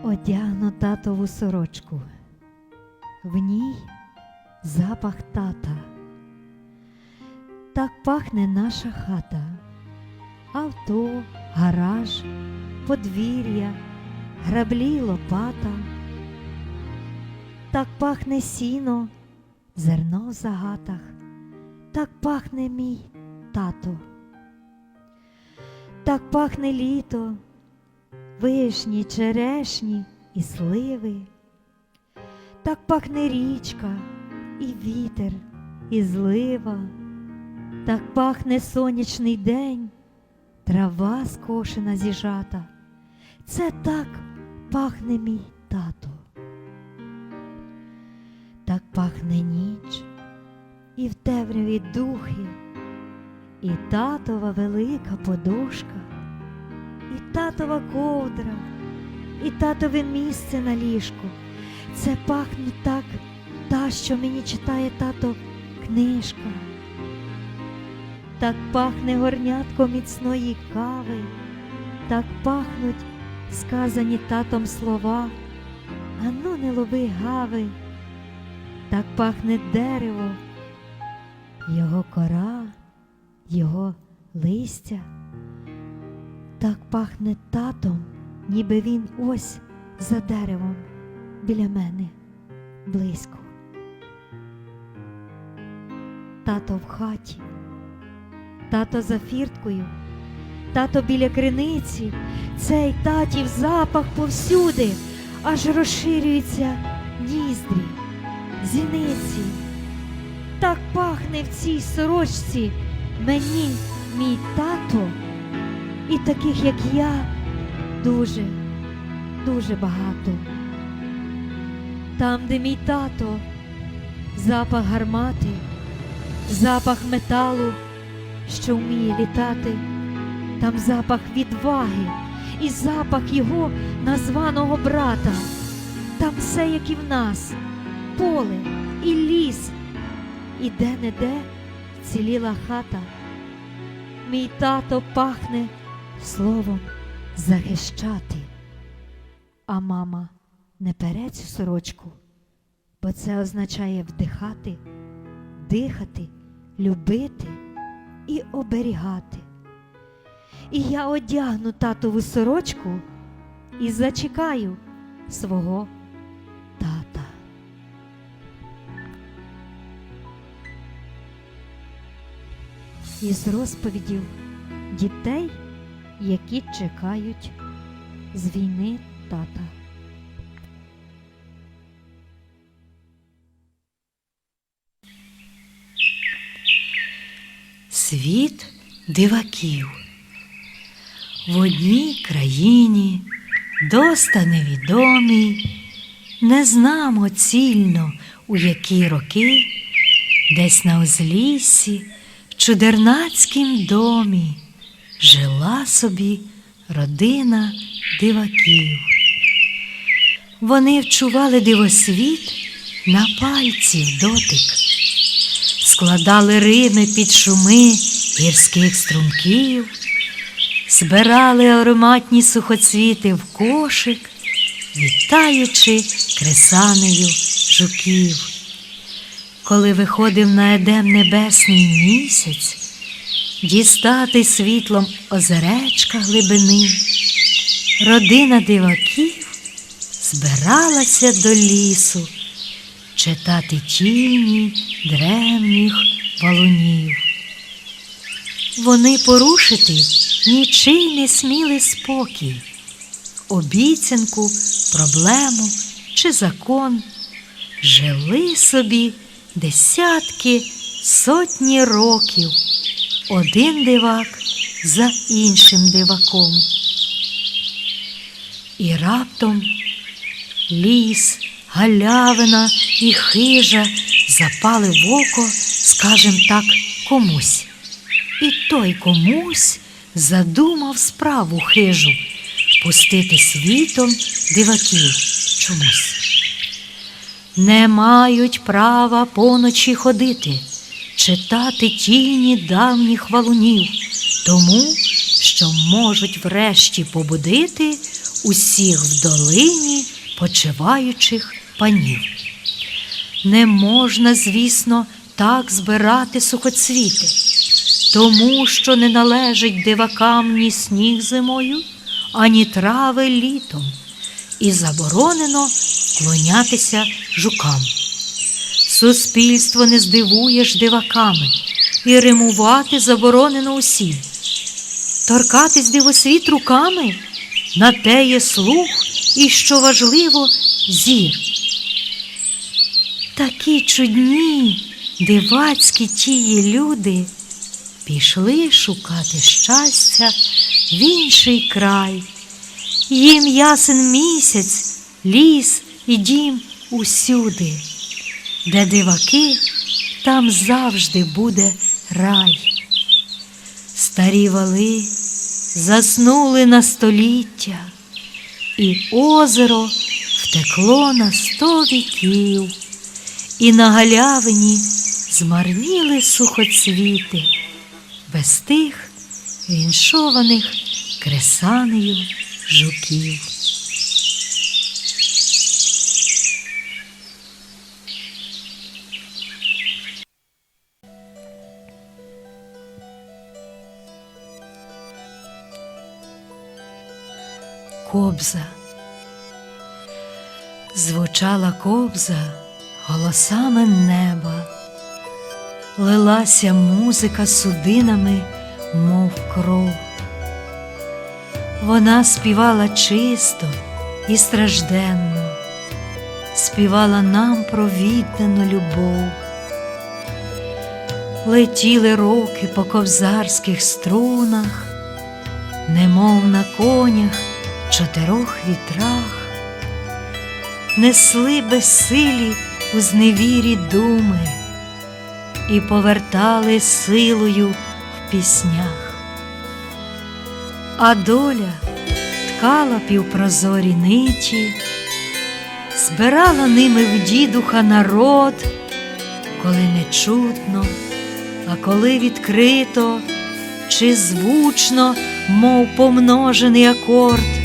Одягну татову сорочку. В ній запах тата. Так пахне наша хата. Авто, гараж, подвір'я, граблі лопата. Так пахне сіно, зерно в загатах. Так пахне мій тато. Так пахне літо, вишні, черешні і сливи. Так пахне річка, і вітер, і злива. Так пахне сонячний день, трава скошена зіжата. Це так пахне мій тато. Так пахне ніч, і в темряві духи, і татова велика подушка, і татова ковдра, і татове місце на ліжку. Це пахне так, та, що мені читає тато книжка. Так пахне горнятко міцної кави, так пахнуть сказані татом слова, ану не лови гави, так пахне дерево, його кора, його листя, так пахне татом, ніби він ось за деревом біля мене близько. Тато в хаті, тато за фірткою, тато біля криниці, цей татів запах повсюди, аж розширюються ніздрі, зіниці. Так пахне в цій сорочці мені мій тато, і таких, як я, дуже, дуже багато. Там, де мій тато, запах гармати, запах металу, що вміє літати, там запах відваги і запах його названого брата. Там все, як і в нас, поле і ліс, і де-не-де ціліла хата. Мій тато пахне словом захищати, а мама не пере цю сорочку, бо це означає вдихати, дихати, любити і оберігати. І я одягну татову сорочку і зачекаю свого тата. Із розповідів дітей, які чекають з війни тата. Світ диваків. В одній країні, доста невідомій, не знамо цільно, у які роки, десь на узліссі, в чудернацькім домі, жила собі родина диваків. Вони вчували дивосвіт на пальці дотик складали рими під шуми гірських струмків, збирали ароматні сухоцвіти в кошик, вітаючи кресанею жуків. Коли виходив на едем небесний місяць, дістати світлом озеречка глибини, родина диваків збиралася до лісу читати тіні древніх валунів. Вони порушити нічий не сміли спокій, обіцянку, проблему чи закон. Жили собі десятки, сотні років, один дивак за іншим диваком. І раптом ліс, галявина і хижа запали в око, скажем так, комусь. І той комусь задумав справу хижу пустити світом диваків чомусь. Не мають права поночі ходити, читати тіні давніх валунів, тому що можуть врешті побудити усіх в долині почиваючих панів. Не можна, звісно, так збирати сухоцвіти, тому що не належить дивакам ні сніг зимою, ані трави літом, і заборонено клонятися жукам. Суспільство не здивуєш диваками, і римувати заборонено усім. Торкатись дивосвіт руками на те є слух і, що важливо, зір. Такі чудні, дивацькі тії люди пішли шукати щастя в інший край. Їм ясен місяць, ліс і дім усюди, де диваки, там завжди буде рай. Старі вали заснули на століття, і озеро втекло на сто віків, і на галявині змарніли сухоцвіти, без тих віншованих кресанею жуків. Кобза. Звучала кобза голосами неба, лилася музика судинами, мов кров. Вона співала чисто і стражденно, співала нам про віддану любов. Летіли роки по ковзарських струнах, немов на конях чотирьох вітрах, несли безсилі у зневірі думи і повертали силою в піснях. А доля ткала півпрозорі ниті, збирала ними в дідуха народ, коли не чутно, а коли відкрито чи звучно, мов помножений акорд.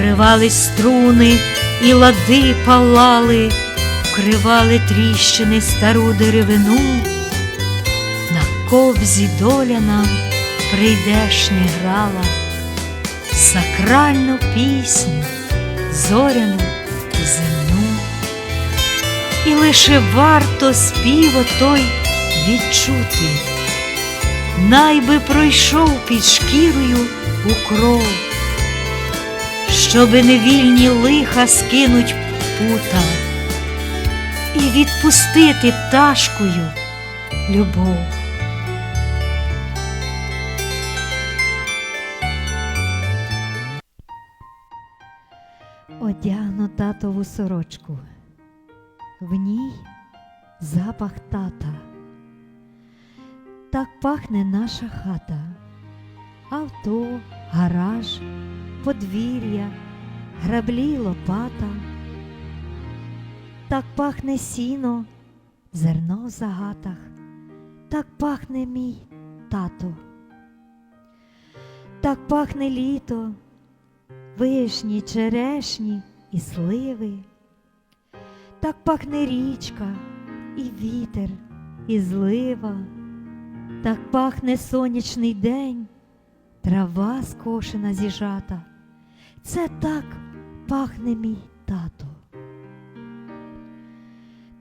Ривались струни і лади палали, вкривали тріщини стару деревину. На ковзі доля нам прийдешня грала, сакральну пісню, зоряну земну. І лише варто співо той відчути, найби пройшов під шкірою у кров щоби невільні лиха скинуть пута і відпустити пташкою любов. Одягну татову сорочку. В ній запах тата. Так пахне наша хата, авто, гараж, подвір'я, граблі лопата. Так пахне сіно, зерно в загатах, так пахне мій тато. Так пахне літо, вишні, черешні і сливи. Так пахне річка, і вітер, і злива, так пахне сонячний день, трава скошена зіжата. Це так пахне мій тато.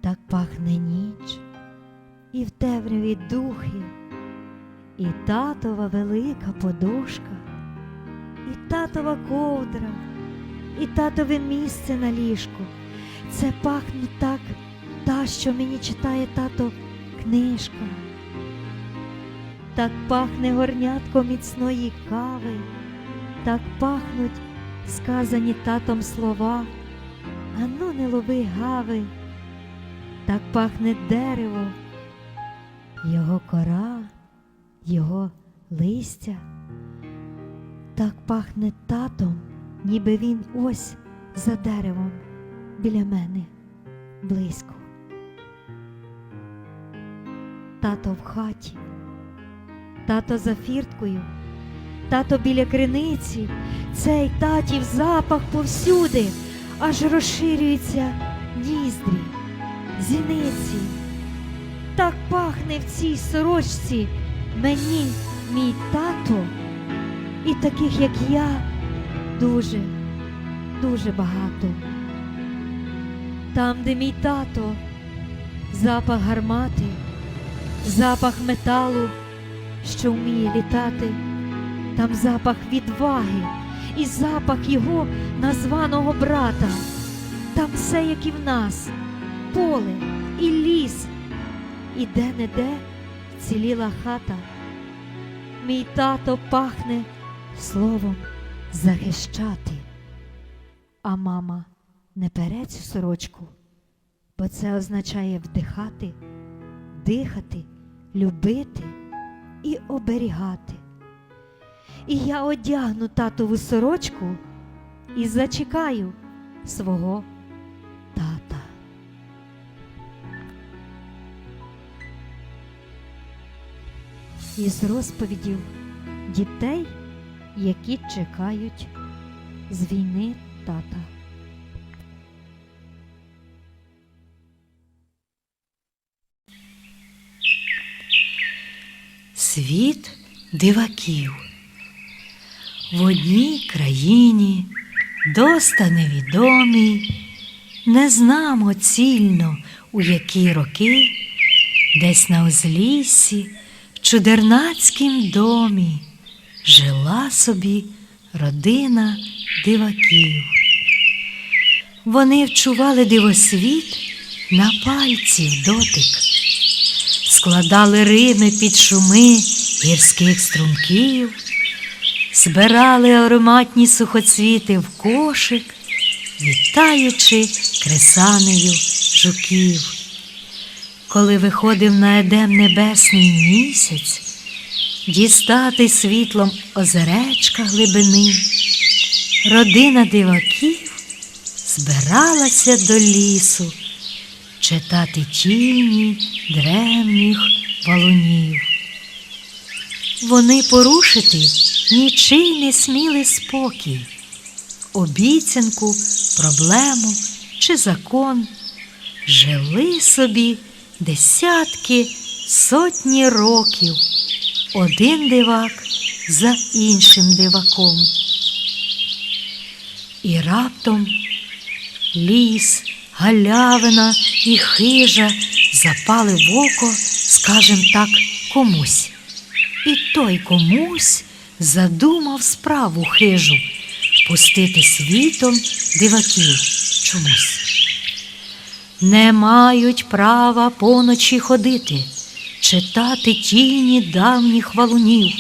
Так пахне ніч, і в темряві духи, і татова велика подушка, і татова ковдра, і татове місце на ліжку. Це пахне так, та, що мені читає тато книжка. Так пахне горнятко міцної кави, так пахнуть сказані татом слова, ану не лови гави, так пахне дерево, його кора, його листя, так пахне татом, ніби він ось за деревом біля мене близько. Тато в хаті, тато за фірткою, Тато біля криниці, цей татів запах повсюди, аж розширюється ніздрі, зіниці. Так пахне в цій сорочці мені мій тато, і таких, як я, дуже, дуже багато. Там, де мій тато, запах гармати, запах металу, що вміє літати, там запах відваги і запах його названого брата. Там все, як і в нас, поле і ліс, і де-не-де ціліла хата. Мій тато пахне словом захищати, а мама не пере цю сорочку, бо це означає вдихати, дихати, любити і оберігати. І я одягну татову сорочку і зачекаю свого тата. Із розповідів дітей, які чекають з війни тата. Світ диваків. В одній країні, доста невідомій, не знамо цільно, у які роки, десь на узліссі, в чудернацькім домі, жила собі родина диваків. Вони вчували дивосвіт на пальці в дотик складали рими під шуми гірських струмків, збирали ароматні сухоцвіти в кошик, вітаючи кресанею жуків. Коли виходив на едем небесний місяць, дістати світлом озеречка глибини, родина диваків збиралася до лісу читати тіні древніх валунів. Вони порушити нічий не сміли спокій, обіцянку, проблему чи закон. Жили собі десятки, сотні років, один дивак за іншим диваком. І раптом ліс, галявина і хижа запали в око, скажем так, комусь. І той комусь задумав справу хижу пустити світом диваків чомусь. Не мають права поночі ходити, читати тіні давніх валунів,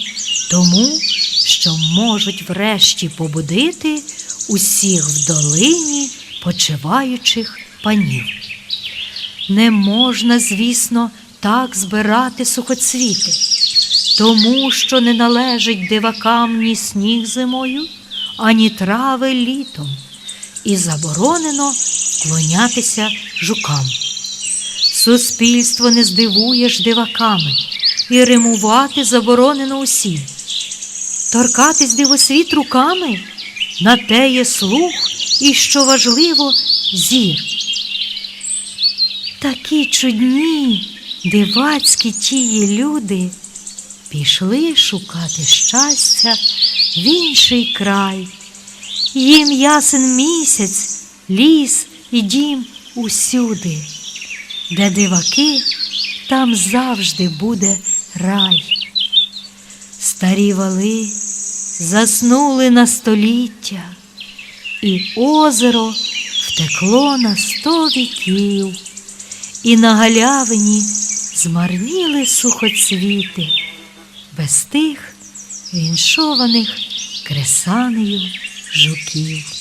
тому що можуть врешті побудити усіх в долині почиваючих панів. Не можна, звісно, так збирати сухоцвіти, тому що не належить дивакам ні сніг зимою, ані трави літом, і заборонено вклонятися жукам. Суспільство не здивуєш диваками, і римувати заборонено усім. Торкатись дивосвіт руками на те є слух і, що важливо, зір. Такі чудні, дивацькі тії люди пішли шукати щастя в інший край. Їм ясен місяць, ліс і дім усюди, де диваки, там завжди буде рай. Старі вали заснули на століття, і озеро втекло на сто віків, і на галявині змарніли сухоцвіти, без тих віншованих кресанею жуків.